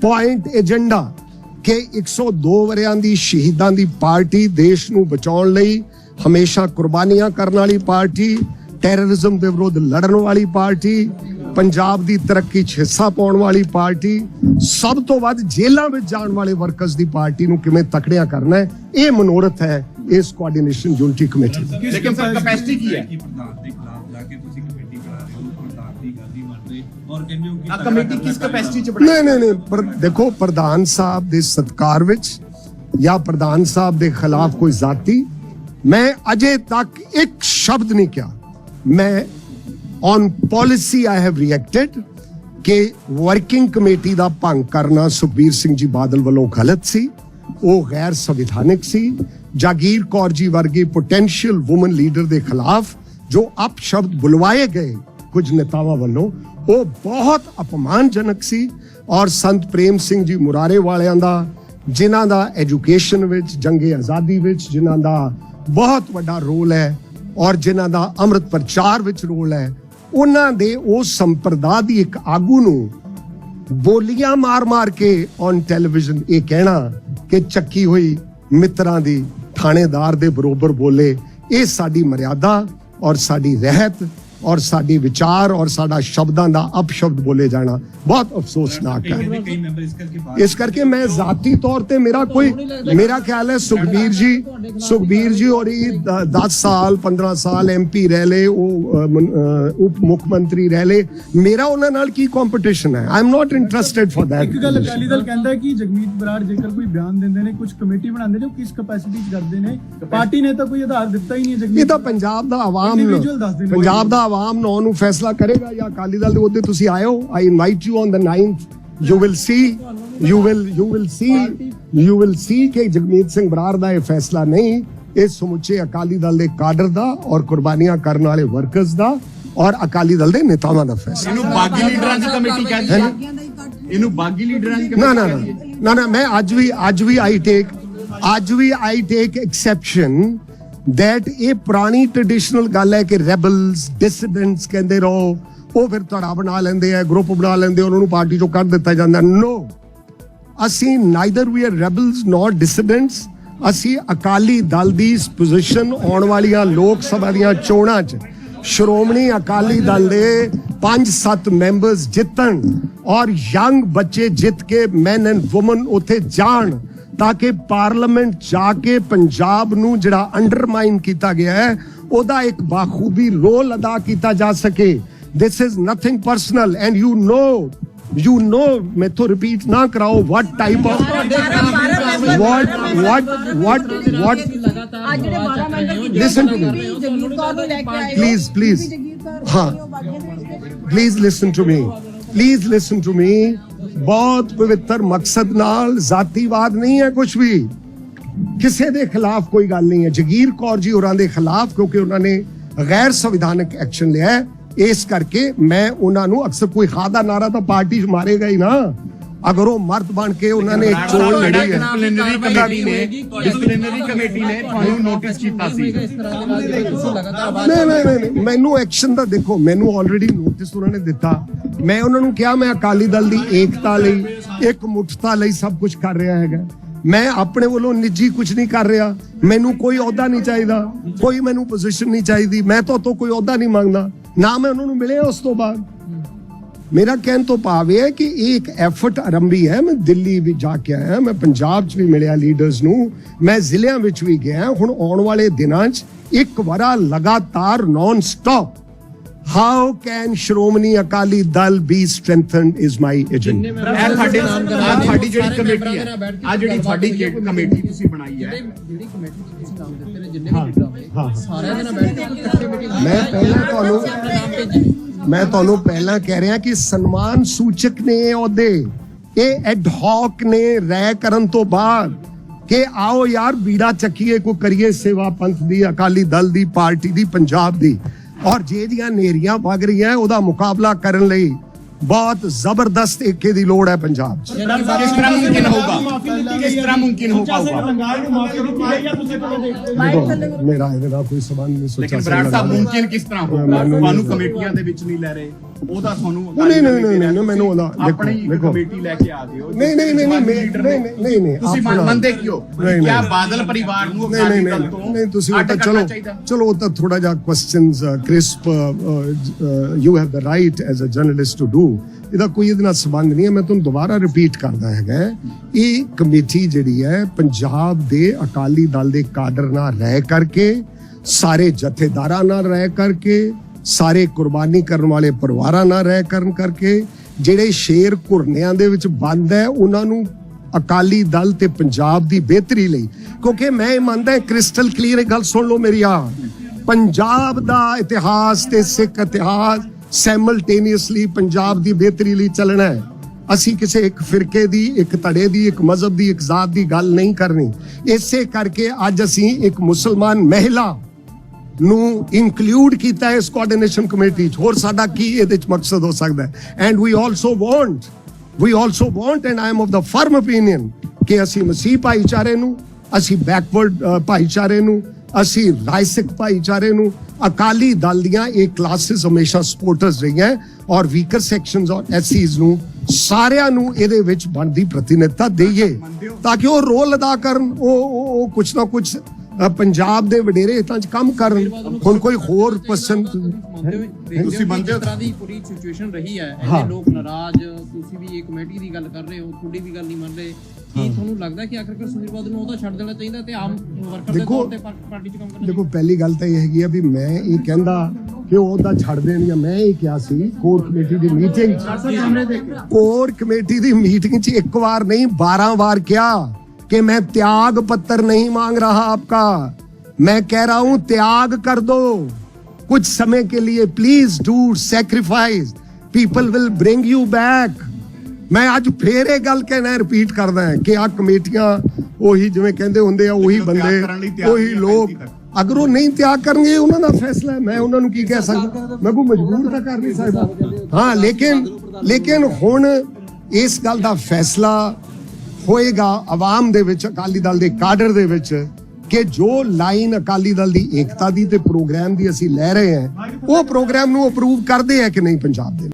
Point agenda ਕਿ 102 ਵਰਿਆਂ ਦੀ ਸ਼ਹੀਦਾਂ ਦੀ ਪਾਰਟੀ ਦੇਸ਼ ਨੂੰ ਬਚਾਉਣ ਲਈ ਹਮੇਸ਼ਾ ਕੁਰਬਾਨੀਆਂ ਕਰਨ ਵਾਲੀ ਪਾਰਟੀ ਟੈਰਰਿਜ਼ਮ ਦੇ ਵਿਰੁੱਧ ਲੜਨ ਵਾਲੀ ਪਾਰਟੀ ਪੰਜਾਬ ਦੀ ਤਰੱਕੀ 'ਚ ਹਿੱਸਾ ਪਾਉਣ ਵਾਲੀ ਪਾਰਟੀ ਸਭ ਤੋਂ ਵੱਧ ਜੇਲ੍ਹਾਂ ਵਿੱਚ ਜਾਣ ਵਾਲੇ ਵਰਕਰਸ ਦੀ ਪਾਰਟੀ ਨੂੰ ਕਿਵੇਂ ਤਕੜਿਆ ਕਰਨਾ ਹੈ ਇਹ ਮਨੋਰਥ ਹੈ ਇਸ ਕੋਆਰਡੀਨੇਸ਼ਨ ਯੂਨਿਟੀ ਕਮੇਟੀ ਦਾ ਲੇਕਿਨ ਸਰ ਕਪੈਸਿਟੀ ਕੀ ਹੈ? ਕਿ ਪ੍ਰਧਾਨ ਦੇ ਖਿਲਾਫ ਜਾ ਕੇ ਤੁਸੀਂ ਕਮੇਟੀ ਬਣਾ ਰਹੇ ਹੋ ਪ੍ਰਧਾਨ ਦੀ ਗੱਲ ਨਹੀਂ ਮੰਨ ਰਹੇ ਔਰ ਕਹਿੰਦੇ ਹੋ ਕਿ ਆ ਕਮੇਟੀ ਕਿਸ ਕਪੈਸਿਟੀ ਚ ਬਣਾਈ ਨਹੀਂ ਨਹੀਂ ਨਹੀਂ ਪਰ ਦੇਖੋ ਪ੍ਰਧਾਨ ਸਾਹਿਬ ਦੇ ਸਤਕਾਰ ਵਿੱਚ ਜਾਂ ਪ੍ਰਧਾਨ ਸਾਹਿਬ ਦੇ ਖਿਲਾਫ ਕੋਈ ਜ਼ਾਤੀ ਮੈਂ ਅਜੇ ਤੱਕ ਇੱਕ ਸ਼ਬਦ ਨਹੀਂ ਕਿਹਾ। ਮੈਂ on policy I have reacted ਕਿ ਵਰਕਿੰਗ ਕਮੇਟੀ ਦਾ ਭੰਗ ਕਰਨਾ ਸੁਖਬੀਰ ਸਿੰਘ ਜੀ ਬਾਦਲ ਵੱਲੋਂ ਗਲਤ ਸੀ ਉਹ ਗੈਰ ਸੰਵਿਧਾਨਿਕ ਸੀ ਜਾਗੀਰ ਕੌਰ ਜੀ ਵਰਗੀ ਪੋਟੈਂਸ਼ੀਅਲ ਔਮਨ ਲੀਡਰ ਦੇ ਖਿਲਾਫ ਜੋ ਅਪ ਸ਼ਬਦ ਬੁਲਵਾਏ ਗਏ ਕੁਝ ਨੇਤਾਵਾਂ ਵੱਲੋਂ ਉਹ ਬਹੁਤ ਅਪਮਾਨਜਨਕ ਸੀ ਔਰ ਸੰਤ ਪ੍ਰੇਮ ਸਿੰਘ ਜੀ ਮੁਰਾਰੇ ਵਾਲਿਆਂ ਦਾ ਜਿਨ੍ਹਾਂ ਦਾ ਐਜੂਕੇਸ਼ਨ ਵਿੱਚ ਜੰਗੇ ਆਜ਼ਾਦੀ ਵਿੱਚ ਜਿਨ੍ਹਾਂ ਦਾ ਬਹੁਤ ਵੱਡਾ ਰੋਲ ਹੈ ਔਰ ਜਿਨ੍ਹਾਂ ਦਾ ਅੰਮ੍ਰਿਤ ਪ੍ਰਚਾਰ ਵਿੱਚ ਰੋਲ ਹੈ ਉਹਨਾਂ ਦੇ ਉਸ ਸੰਪਰਦਾ ਦੀ ਇੱਕ ਆਗੂ ਨੂੰ ਬੋਲੀਆਂ ਮਾਰ-ਮਾਰ ਕੇ ਔਨ ਟੈਲੀਵਿਜ਼ਨ ਇਹ ਕਹਿਣਾ ਕਿ ਚੱਕੀ ਹੋਈ ਮਿੱਤਰਾਂ ਦੀ ਥਾਣੇਦਾਰ ਦੇ ਬਰੋਬਰ ਬੋਲੇ, ਇਹ ਸਾਡੀ ਮਰਿਆਦਾ ਔਰ ਸਾਡੀ ਰਹਿਤ ਔਰ ਸਾਡੇ ਵਿਚਾਰ ਔਰ ਸਾਡਾ ਸ਼ਬਦਾਂ ਦਾ ਅਪਸ਼ਬਦ ਬੋਲੇ ਜਾਣਾ ਬਹੁਤ ਅਫਸੋਸਨਾਕ ਹੈ। ਇਸ ਕਰਕੇ ਮੈਂ ਜ਼ਾਤੀ ਤੌਰ ਤੇ ਮੇਰਾ ਕੋਈ ਮੇਰਾ ਖਿਆਲ ਹੈ ਸੁਖਬੀਰ ਜੀ ਸੁਖਬੀਰ ਜੀ ਔਰ 10 ਸਾਲ 15 ਸਾਲ ਐਮਪੀ ਰਹਿ ਲੇ ਉਹ ਉਪ ਮੁੱਖ ਮੰਤਰੀ ਰਹਿ ਲੇ ਮੇਰਾ ਉਹਨਾਂ ਨਾਲ ਕੀ ਕੰਪੀਟੀਸ਼ਨ ਹੈ? I'm not interested for that ਇੱਕ ਗੱਲ ਅਕਾਲੀ ਦਲ ਕਹਿੰਦਾ ਕਿ ਜਗਮੀਤ ਬਰਾੜ ਜੇਕਰ ਕੋਈ ਬਿਆਨ ਦਿੰਦੇ ਨੇ ਕੁਝ ਕਮੇਟੀ ਬਣਾਉਂਦੇ ਨੇ ਉਹ ਕਿਸ ਕਪੈਸਿਟੀ 'ਚ ਕਰਦੇ ਨੇ? ਪਾਰਟੀ ਨੇ ਤਾਂ ਕੋਈ ਆਧਾਰ ਦਿੱਤਾ ਹੀ ਨਹੀਂ ਜਗਮੀਤ ਇਹ ਤਾਂ ਪੰਜਾਬ ਦਾ ਆਵਾਮ ਪੰਜਾਬ ਦਾ ਆਵਾਮ ਨੌ ਨੂੰ ਫੈਸਲਾ ਕਰੇਗਾ ਜਾਂ ਅਕਾਲੀ ਦਲ ਦੇ ਉਹਦੇ ਤੁਸੀਂ ਆਇਓ I invite you on the 9th you will see you will you will see you will see ਕਿ ਜਗਮੀਤ ਸਿੰਘ ਬਰਾੜ ਦਾ ਇਹ ਫੈਸਲਾ ਨਹੀਂ ਇਹ ਸਮੁੱਚੇ ਅਕਾਲੀ ਦਲ ਦੇ ਕਾਡਰ ਦਾ ਔਰ ਕੁਰਬਾਨੀਆਂ ਕਰਨ ਵਾਲੇ ਵਰਕਰਸ ਦਾ ਔਰ ਅਕਾਲੀ ਦਲ ਦੇ ਨੇਤਾਵਾਂ ਦਾ ਫੈਸਲਾ ਇਹਨੂੰ ਬਾਗੀ ਲੀਡਰਾਂ ਦੀ ਕਮੇਟੀ ਕਹਿੰਦੇ ਇਹਨੂੰ ਬਾਗੀ ਲੀਡਰਾਂ ਦੀ ਕਮੇਟੀ ਨਾ ਨਾ। ਨਾ ਨਾ ਮੈਂ ਅੱਜ ਵੀ ਅੱਜ ਵੀ ਆਈ ਟੇਕ ਅੱਜ ਵੀ ਆਈ ਟੇਕ ਐਕਸੈਪਸ਼ਨ that ਇਹ ਪੁਰਾਣੀ ਟ੍ਰੈਡੀਸ਼ਨਲ ਗੱਲ ਹੈ ਕਿ ਰੈਬਲਸ ਡਿਸੀਡੈਂਟਸ ਕਹਿੰਦੇ ਰਹੋ, ਉਹ ਫਿਰ ਧੜਾ ਬਣਾ ਲੈਂਦੇ ਆ ਗਰੁੱਪ ਬਣਾ ਲੈਂਦੇ ਉਹਨਾਂ ਨੂੰ ਪਾਰਟੀ ਚੋਂ ਕੱਢ ਦਿੱਤਾ ਜਾਂਦਾ। ਨੋ ਅਸੀਂ neither we are rebels not dissidents ਅਸੀਂ ਅਕਾਲੀ ਦਲ ਦੀ ਪੋਜੀਸ਼ਨ ਆਉਣ ਵਾਲੀਆਂ ਲੋਕ ਸਭਾ ਦੀਆਂ ਚੋਣਾਂ 'ਚ। ਸ਼੍ਰੋਮਣੀ ਅਕਾਲੀ ਦਲ ਦੇ 5-7 ਮੈਂਬਰਸ ਜਿੱਤਣ ਔਰ ਯੰਗ ਬੱਚੇ ਜਿੱਤ ਕੇ ਮੈਨ ਐਂਡ ਔਮਨ ਉੱਥੇ ਜਾਣ। ਤਾਂ ਕਿ ਪਾਰਲੀਮੈਂਟ ਜਾ ਕੇ ਪੰਜਾਬ ਨੂੰ ਜਿਹੜਾ ਅੰਡਰਮਾਈਨ ਕੀਤਾ ਗਿਆ ਹੈ ਉਹਦਾ ਇੱਕ ਬਾਖੂਬੀ ਰੋਲ ਅਦਾ ਕੀਤਾ ਜਾ ਸਕੇ this is nothing personal and you know you know ਮੈਥੋਂ ਰਿਪੀਟ ਨਾ ਕਰਾਓ what type of what what what what ਅੱਜ ਜਿਹੜੇ 12 member Listen to me. Jagir Kaur ਨੂੰ ਲੈ ਕੇ ਆਏ ਹੋ। Please, please. ਹੋ, ਬਾਕੀਆਂ ਦੇ ਵਿੱਚ ਪਲੀਜ਼ ਲਿਸਨ ਟੂ ਮੀ ਬਹੁਤ ਪਵਿੱਤਰ ਮਕਸਦ ਨਾਲ ਜ਼ਾਤੀਵਾਦ ਨਹੀਂ ਹੈ ਕੁਝ ਵੀ ਕਿਸੇ ਦੇ ਖਿਲਾਫ ਕੋਈ ਗੱਲ ਨਹੀਂ ਹੈ ਜਗੀਰ ਕੌਰ ਜੀ ਹੋਰਾਂ ਦੇ ਖਿਲਾਫ ਕਿਉਂਕਿ ਉਹਨਾਂ ਨੇ ਗੈਰ ਸੰਵਿਧਾਨਕ ਐਕਸ਼ਨ ਲਿਆ ਇਸ ਕਰਕੇ ਮੈਂ ਉਹਨਾਂ ਨੂੰ ਅਕਸਰ ਕੋਈ ਖਾਦਾ ਨਾਰਾ ਤਾਂ ਪਾਰਟੀ 'ਚ ਮਾਰੇਗਾ ਹੀ ਨਾ ਅਗਰ ਉਹ ਮਰਦ ਬਣ ਕੇ ਉਹਨਾਂ ਨੇ ਇੱਕ ਚੋਣ ਲੜੀ ਹੈ ਡਿਸਪਲਿਨਰੀ ਕਮੇਟੀ ਨੇ ਡਿਸਪਲਿਨਰੀ ਕਮੇਟੀ ਨੇ ਤੁਹਾਨੂੰ ਨੋਟਿਸ ਕੀਤਾ ਸੀ। ਨਹੀਂ ਨਹੀਂ ਨਹੀਂ, ਮੈਨੂੰ ਐਕਸ਼ਨ ਦਾ ਦੇਖੋ ਮੈਨੂੰ ਆਲਰੇਡੀ ਨੋਟਿਸ ਉਹਨਾਂ ਨੇ ਦਿੱਤਾ। ਮੈਂ ਉਹਨਾਂ ਨੂੰ ਕਿਹਾ ਮੈਂ ਅਕਾਲੀ ਦਲ ਦੀ ਏਕਤਾ ਲਈ ਇੱਕ ਮੁੱਠਤਾ ਲਈ ਸਭ ਕੁਝ ਕਰ ਰਿਹਾ ਹੈਗਾ। ਮੈਂ ਆਪਣੇ ਵੱਲੋਂ ਨਿੱਜੀ ਕੁਝ ਨਹੀਂ ਕਰ ਰਿਹਾ। ਮੈਨੂੰ ਕੋਈ ਅਹੁਦਾ ਨਹੀਂ ਚਾਹੀਦਾ। ਕੋਈ ਮੈਨੂੰ ਪੋਜੀਸ਼ਨ ਨਹੀਂ ਚਾਹੀਦੀ। ਮੈਂ ਤੋਂ ਤੋਂ ਕੋਈ ਅਹੁਦਾ ਨਹੀਂ ਮੰਗਦਾ। ਨਾ ਮੈਂ ਉਹਨਾਂ ਨੂੰ ਮਿਲਿਆ ਉਸ ਤੋਂ ਬਾਅਦ। ਮੇਰਾ ਕਹਿਣ ਤੋਂ ਭਾਵ ਇਹ ਹੈ ਕਿ ਇਹ ਇੱਕ ਐਫਰਟ ਆਰੰਭੀ ਹੈ। ਮੈਂ ਦਿੱਲੀ ਵੀ ਜਾ ਕੇ ਆਇਆ ਮੈਂ ਪੰਜਾਬ 'ਚ ਵੀ ਮਿਲਿਆ ਲੀਡਰਸ ਨੂੰ। ਮੈਂ ਜ਼ਿਲ੍ਹਿਆਂ ਵਿੱਚ ਵੀ ਗਿਆ। ਹੁਣ ਆਉਣ ਵਾਲੇ ਦਿਨਾਂ 'ਚ ਇੱਕ ਵਾਰਾ ਲਗਾਤਾਰ non stop how can Shiromani Akali Dal be strengthened is my agenda ਇਹ ਤੁਹਾਡੇ ਆਹ ਤੁਹਾਡੀ ਜਿਹੜੀ ਕਮੇਟੀ ਹੈ ਆ ਜਿਹੜੀ ਤੁਹਾਡੀ ਕਮੇਟੀ ਤੁਸੀਂ ਬਣਾਈ ਹੈ। ਜਿਹੜੀ ਕਮੇਟੀ ਤੁਸੀਂ ਨਾਮ ਦਿੱਤੇ ਨੇ ਜਿੰਨੇ ਵੀ ਲੀਡਰ ਹੋਏ ਸਾਰਿਆਂ ਦੇ ਨਾਲ ਬੈਠ ਕੇ ਮੈਂ ਪਹਿਲਾਂ ਤੁਹਾਨੂੰ ਨਾਮ ਭੇਜੇ ਮੈਂ ਤੁਹਾਨੂੰ ਪਹਿਲਾਂ ਕਹਿ ਰਿਹਾ ਕਿ ਸਨਮਾਨ ਸੂਚਕ ਨੇ ਇਹ ਅਹੁਦੇ ਇਹ ਐਡ ਹੌਕ ਨੇ ਰਹਿ ਕਰਨ ਤੋਂ ਬਾਅਦ ਕਿ ਆਓ ਯਾਰ ਬੀੜਾ ਚੱਕੀਏ, ਕੋ ਕਰੀਏ ਸੇਵਾ ਪੰਥ ਦੀ, ਅਕਾਲੀ ਦਲ ਦੀ, ਪਾਰਟੀ ਦੀ, ਪੰਜਾਬ ਦੀ। ਔਰ ਜੇ ਦੀਆਂ ਨੇਰੀਆਂ ਵਗ ਰਹੀਆਂ, ਉਹਦਾ ਮੁਕਾਬਲਾ ਕਰਨ ਲਈ ਬਹੁਤ ਜ਼ਬਰਦਸਤ ਏਕੇ ਦੀ ਲੋੜ ਹੈ ਪੰਜਾਬ 'ਚ। ਕਿਸ ਤਰ੍ਹਾਂ ਮੁਮਕਿਨ ਹੋਊਗਾ? ਕਿਸ ਤਰ੍ਹਾਂ ਮੁਮਕਿਨ ਹੋ ਪਾਊਗਾ। ਮੇਰਾ ਇਹਦੇ ਨਾਲ ਕੋਈ ਸਬੰਧ ਨਹੀਂ ਸੋਚਾ ਲੇਕਿਨ ਬਰਾੜ ਸਾਹਿਬ ਮੁਮਕਿਨ ਕਿਸ ਤਰ੍ਹਾਂ ਹੋਊਗਾ? ਤੁਹਾਨੂੰ ਕਮੇਟੀਆਂ ਦੇ ਵਿੱਚ ਨਹੀਂ ਲੈ ਰਹੇ। ਉਹਦਾ ਤੁਹਾਨੂੰ ਨਹੀਂ, ਨਹੀਂ, ਨਹੀਂ, ਨਹੀਂ, ਮੈਨੂੰ ਉਹਦਾ- ਆਪਣੀ ਇੱਕ। ਕਮੇਟੀ ਲੈ ਕੇ ਆ ਜਿਓ ਨਹੀਂ, ਨਹੀਂ, ਨਹੀਂ, ਨਹੀਂ, ਨਹੀਂ, ਨਹੀਂ, ਤੁਸੀਂ ਮੰਨਦੇ ਕਿਉਂ ਕਿਆ ਨਹੀਂ। ਬਾਦਲ ਪਰਿਵਾਰ ਨੂੰ ਨਹੀਂ ਅਕਾਲੀ ਨਹੀਂ ਦਲ ਨਹੀਂ ਤੋਂ ਨਹੀਂ ਤੁਸੀਂ ਉਹ ਤਾਂ ਚਲੋ ਚਲੋ ਉਹ ਤਾਂ ਥੋੜਾ ਜਿਹਾ questions crisp you have the right as a journalist to do ਇਹਦਾ ਕੋਈ ਇਹਦੇ ਨਾਲ ਸੰਬੰਧ ਨਹੀਂ ਹੈ। ਮੈਂ ਤੁਹਾਨੂੰ ਦੁਬਾਰਾ ਰਿਪੀਟ ਕਰਦਾ ਹੈਗਾ ਇਹ ਕਮੇਟੀ ਜਿਹੜੀ ਹੈ ਪੰਜਾਬ ਦੇ ਅਕਾਲੀ ਦਲ ਦੇ ਕਾਡਰ ਨਾਲ ਰਹਿ ਕਰਕੇ ਸਾਰੇ ਜਥੇਦਾਰਾਂ ਨਾਲ ਰਹਿ ਕਰਕੇ ਸਾਰੇ ਕੁਰਬਾਨੀ ਕਰਨ ਵਾਲੇ ਪਰਿਵਾਰਾਂ ਨਾਲ ਰਹਿ ਕਰਨ ਕਰਕੇ ਜਿਹੜੇ ਸ਼ੇਰ ਘੁਰਨਿਆਂ ਦੇ ਵਿੱਚ ਬੰਦ ਹੈ, ਉਹਨਾਂ ਨੂੰ ਅਕਾਲੀ ਦਲ ਤੇ ਪੰਜਾਬ ਦੀ ਬਿਹਤਰੀ ਲਈ। ਕਿਉਂਕਿ ਮੈਂ ਇਹ ਮੰਨਦਾ ਕ੍ਰਿਸਟਲ ਕਲੀਅਰ ਇਹ ਗੱਲ ਸੁਣ ਲਓ ਮੇਰੀ ਆ ਪੰਜਾਬ ਦਾ ਇਤਿਹਾਸ ਤੇ ਸਿੱਖ ਇਤਿਹਾਸ ਸੈਮਲਟੇਨੀਅਸਲੀ ਪੰਜਾਬ ਦੀ ਬਿਹਤਰੀ ਲਈ ਚੱਲਣਾ ਹੈ। ਅਸੀਂ ਕਿਸੇ ਇੱਕ ਫਿਰਕੇ ਦੀ, ਇੱਕ ਧੜੇ ਦੀ, ਇੱਕ ਮਜ਼ਹਬ ਦੀ, ਇੱਕ ਜ਼ਾਤ ਦੀ ਗੱਲ ਨਹੀਂ ਕਰਨੀ। ਇਸੇ ਕਰਕੇ ਅੱਜ ਅਸੀਂ ਇੱਕ ਮੁਸਲਮਾਨ ਮਹਿਲਾ ਨੂੰ ਇਨਕਲੂਡ ਕੀਤਾ ਹੈ ਇਸ ਕੋਆਰਡੀਨੇਸ਼ਨ ਕਮੇਟੀ 'ਚ। ਹੋਰ ਸਾਡਾ ਕੀ ਇਹਦੇ 'ਚ ਮਕਸਦ ਹੋ ਸਕਦਾ ਹੈ? And we also want we also want and I am of the firm opinion ਕਿ ਅਸੀਂ ਮਸੀਹ ਭਾਈਚਾਰੇ ਨੂੰ ਅਸੀਂ ਬੈਕਵਰਡ ਭਾਈਚਾਰੇ ਨੂੰ ਅਸੀਂ ਰਾਇਸਿਕ ਭਾਈਚਾਰੇ ਨੂੰ ਅਕਾਲੀ ਦਲ ਦੀਆਂ ਇਹ ਕਲਾਸਿਸ ਹਮੇਸ਼ਾ ਸਪੋਰਟਰਸ ਰਹੀਆਂ ਔਰ ਵੀਕਰ ਸੈਕਸ਼ਨਸ ਔਰ ਐਸਸੀਜ਼ ਨੂੰ ਸਾਰਿਆਂ ਨੂੰ ਇਹਦੇ ਵਿੱਚ ਬਣਦੀ ਪ੍ਰਤੀਨਿਧਤਾ ਦੇਈਏ। ਤਾਂ ਕਿ ਉਹ ਰੋਲ ਅਦਾ ਕਰਨ ਉਹ ਉਹ ਕੁਛ ਨਾ ਕੁਛ ਅ, ਪੰਜਾਬ ਦੇ ਵਡੇਰੇ ਹਿੱਤਾਂ 'ਚ ਕੰਮ ਕਰਨ। ਹੁਣ ਕੋਈ ਹੋਰ ਕੁਐਸਚਨ ਤੁਸੀਂ ਮੰਨਦੇ ਹੋ? ਤਰ੍ਹਾਂ ਦੀ ਪੂਰੀ ਸਿਚੁਏਸ਼ਨ ਰਹੀ ਹੈ। ਇੰਨੇ ਲੋਕ ਨਾਰਾਜ਼ ਤੁਸੀਂ ਵੀ ਇਹ ਕਮੇਟੀ ਦੀ ਗੱਲ ਕਰ ਰਹੇ ਹੋ ਤੁਹਾਡੀ ਵੀ ਗੱਲ ਨਹੀਂ ਮੰਨ ਰਹੇ। ਕੀ ਤੁਹਾਨੂੰ ਲੱਗਦਾ ਕਿ ਆਖਰਕਾਰ ਸੁਨੀਲ ਬਾਦਲ ਨੂੰ ਉਹਦਾ ਛੱਡ ਦੇਣਾ ਚਾਹੀਦਾ ਤੇ ਆਮ ਵਰਕਰ ਦੇ ਦੇਖੋ- ਤੌਰ ਤੇ ਪਾਰਟੀ 'ਚ ਕੰਮ ਕਰਨਾ ਦੇਖੋ ਪਹਿਲੀ ਗੱਲ ਤਾਂ ਇਹ ਹੈਗੀ ਆ ਵੀ ਮੈਂ ਇਹ ਕਹਿੰਦਾ ਕਿ ਉਹ ਉਹਦਾ ਛੱਡ ਦੇਣ ਜਾਂ ਮੈਂ ਇਹ ਕਿਹਾ ਸੀ ਕੋਰ ਕਮੇਟੀ ਦੀ ਮੀਟਿੰਗ ਕੋਰ ਕਮੇਟੀ ਦੀ ਮੀਟਿੰਗ 'ਚ ਇੱਕ ਵਾਰ ਨਹੀਂ 12 ਵਾਰ ਕਿਹਾ। कि मैं त्याग पत्र नहीं मांग रहा आपका मैं कह रहा हूं त्याग कर दो कुछ समय के लिए please do sacrifice people will bring you back ਮੈਂ ਅੱਜ ਫੇਰ ਇਹ ਗੱਲ ਕਹਿਣਾ ਰਿਪੀਟ ਕਰਦਾ ਹਾਂ ਕਿ ਆ ਕਮੇਟੀਆਂ ਉਹੀ ਜਿਵੇਂ ਕਹਿੰਦੇ ਹੁੰਦੇ ਆ ਉਹੀ ਤਿਆਗ ਕਰਨ ਲਈ ਬੰਦੇ ਤਿਆਰ ਉਹੀ ਨਹੀਂ ਹੈ ਲੋਕ ਪੈਂਤੀ ਤੱਕ। ਅਗਰ ਉਹ ਨਹੀਂ ਤਿਆਗ ਕਰਨਗੇ ਉਹਨਾਂ ਦਾ ਫੈਸਲਾ ਹੈ ਮੈਂ ਉਹਨਾਂ ਨੂੰ ਕੀ ਕਹਿ ਸਕਦਾ ਮੈਂ ਕੋਈ ਮਜਬੂਰ ਤਾਂ ਕਰ ਨਹੀਂ ਸਕਦਾ ਹਾਂ ਲੇਕਿਨ ਲੇਕਿਨ ਹੁਣ ਇਸ ਗੱਲ ਦਾ ਫੈਸਲਾ ਹੋਏਗਾ ਆਵਾਮ ਦੇ ਵਿੱਚ ਅਕਾਲੀ ਦਲ ਦੇ ਕਾਡਰ ਦੇ ਵਿੱਚ ਕਿ ਜੋ ਲਾਈਨ ਅਕਾਲੀ ਦਲ ਦੀ ਏਕਤਾ ਦੀ ਤੇ ਪ੍ਰੋਗਰਾਮ ਦੀ ਅਸੀਂ ਲੈ ਰਹੇ ਹਾਂ, ਉਹ ਪ੍ਰੋਗਰਾਮ ਨੂੰ ਅਪਰੂਵ ਕਰਦੇ ਆ ਕਿ ਨਹੀਂ ਪੰਜਾਬ ਦੇ